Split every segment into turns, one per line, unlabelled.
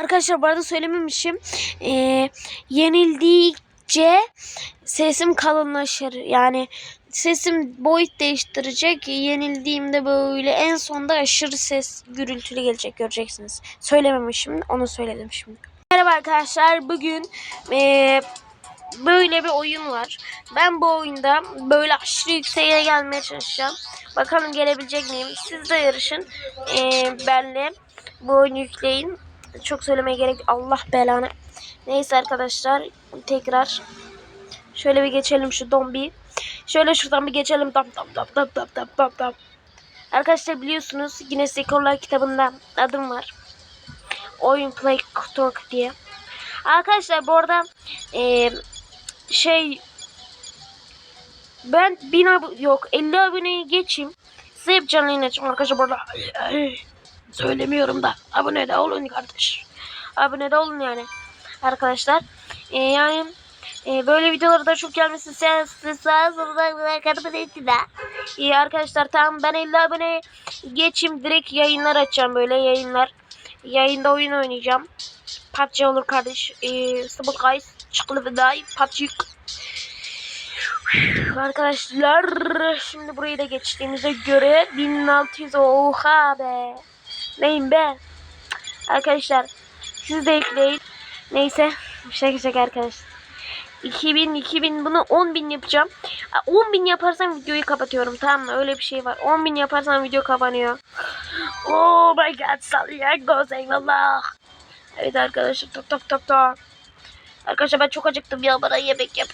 Arkadaşlar bu arada söylememişim. Ee, yenildikçe sesim kalınlaşır. Yani sesim boyut değiştirecek. Yenildiğimde böyle en sonda aşırı ses gürültülü gelecek göreceksiniz. Söylememişim onu söyledim şimdi. Merhaba arkadaşlar bugün ee, böyle bir oyun var. Ben bu oyunda böyle aşırı yükseğe gelmeye çalışacağım. Bakalım gelebilecek miyim? Siz de yarışın. Ee, benle bu oyunu yükleyin. Çok söylemeye gerek Allah belanı. Neyse arkadaşlar tekrar şöyle bir geçelim şu dombi. Şöyle şuradan bir geçelim. Dam dam dam dam dam dam dam dam. Arkadaşlar biliyorsunuz Guinness Rekorlar kitabında adım var. Oyun Play Talk diye. Arkadaşlar bu arada eee şey ben 1000 ab yok 50 aboneyi geçeyim. Size canlı yayın arkadaşlar burada. Söylemiyorum da abone de olun kardeş. Abone de olun yani. Arkadaşlar Ee, yani e, böyle videoları da çok gelmesi size sağ solda kadar da. İyi arkadaşlar tamam ben 50 abone geçeyim direkt yayınlar açacağım böyle yayınlar. Yayında oyun oynayacağım. PUBG olur kardeş. Ee, Stable Guys çıkılı ve dahi PUBG Arkadaşlar şimdi burayı da geçtiğimize göre 1600 oha be. Neyim be. Arkadaşlar siz de ekleyin. Neyse şaka şaka arkadaşlar. 2000 2000 bunu 10.000 yapacağım. 10.000 yaparsam videoyu kapatıyorum tamam mı? Öyle bir şey var. 10.000 yaparsam video kapanıyor. Oh my god salyangoz eyvallah. Evet arkadaşlar tok tok tok tok. Arkadaşlar ben çok acıktım ya bana yemek yap.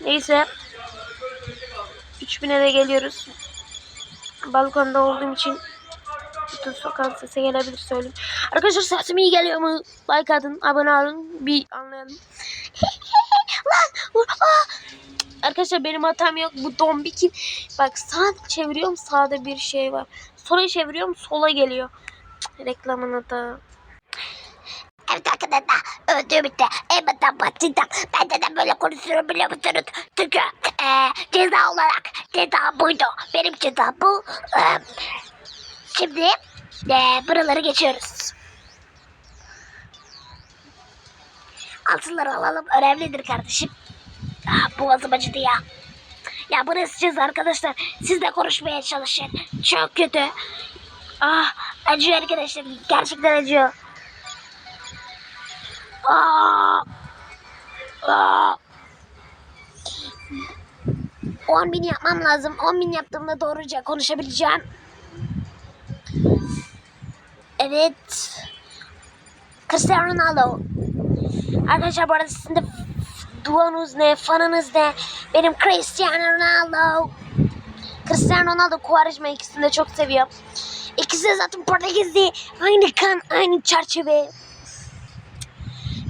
Neyse. 3000'e de geliyoruz. Balkonda olduğum için bütün sokak sesi gelebilir söyleyeyim. Arkadaşlar sesim iyi geliyor mu? Like atın, abone olun. Bir anlayalım. Lan! vur! Arkadaşlar benim hatam yok. Bu dombikin bak sağ çeviriyorum sağda bir şey var. Sola çeviriyorum sola geliyor. Reklamını da.
Evet arkadaşlar öldüğüm bitti. Elbette batacağım. Ben de böyle konuşuyorum biliyor musunuz? Çünkü e, ceza olarak ceza buydu. Benim ceza bu. E, şimdi e, buraları geçiyoruz. Altınları alalım. Önemlidir kardeşim. Ah, boğazım acıdı ya. Ya burası ceza arkadaşlar. Siz de konuşmaya çalışın. Çok kötü. Ah acıyor arkadaşlar. Gerçekten acıyor. Aa! Aa! 10 bin yapmam lazım. 10 bin yaptığımda doğruca konuşabileceğim. Evet. Cristiano Ronaldo. Arkadaşlar bu arada sizin de duanız ne, fanınız ne? Benim Cristiano Ronaldo. Cristiano Ronaldo, Quaresma ikisini de çok seviyorum. İkisi de zaten Portekizli. Aynı kan, aynı çerçeve.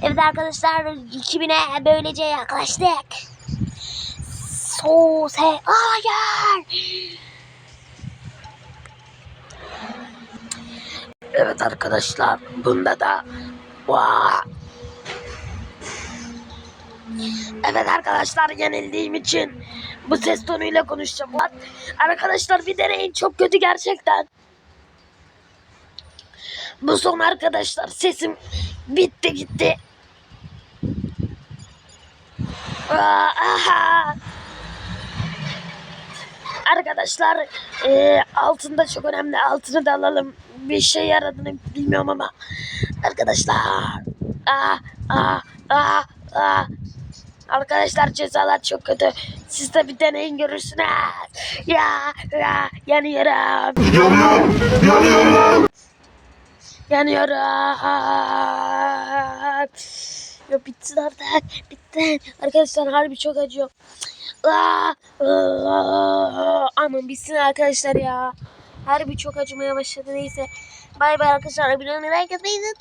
Evet arkadaşlar 2000'e böylece yaklaştık. So se hayır.
Evet arkadaşlar bunda da Vaa! Evet arkadaşlar yenildiğim için bu ses tonuyla konuşacağım. Arkadaşlar bir deneyin çok kötü gerçekten. Bu son arkadaşlar sesim bitti gitti. Aha. Arkadaşlar e, altında çok önemli altını da alalım. Bir şey yaradığını bilmiyorum ama arkadaşlar aa, aa, aa, aa. Arkadaşlar cezalar çok kötü. Siz de bir deneyin görürsünüz. Ya ya yanıyorum.
Yanıyorum, yanıyorum.
Yanıyorum. Ya bitsin artık. Bitti. Arkadaşlar harbi çok acıyor. Aa, aa, Aman bitsin arkadaşlar ya. Harbi çok acımaya başladı neyse. Bay bay arkadaşlar. Abone olmayı like atmayı unutmayın.